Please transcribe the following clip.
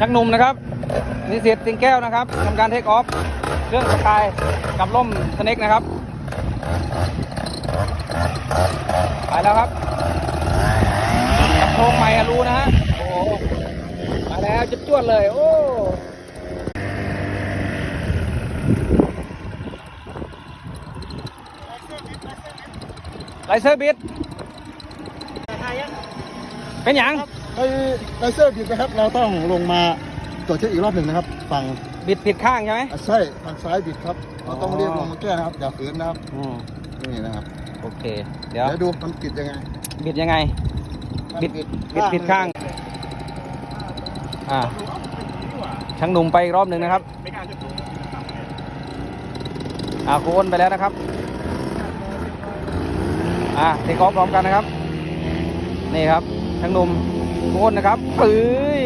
ชักหนุ่มนะครับนิสิตสิงแก้วนะครับทำการเทคออฟเครื่องสกายกับล่มสเน็กนะครับไปแล้วครับกับโครงใหม่อรู้นะฮะโอ้โหมาแล้วจุดจวดเลย โอ้ไลเซอร์บิดเป็นหยัง ไอ้ไลเซอร์ผิดนะครับ เราต้องลงมาตรวจเช็คอีกรอบหนึ่งนะครับ ฝั่งบิดผิดข้างใช่ไหม อะใช่ฝั่งซ้ายผิดครับ เราต้องอ๋อเรียกลงมาแก้นะครับ อย่าฝืนนะครับ อืมนี่นะครับ โอเค เดี๋ยวเดี๋ยวดูมันผิดยังไงบิดยังไงบิด บิดผิดข้าง อ่าช่างหนุ่มไปอีกรอบหนึ่งนะครับอ่าโคนไปแล้วนะครับ อ่าเทคออฟพร้อมกันนะครับ นี่ครับช่างหนุ่ม โคตรนะครับเอ้ย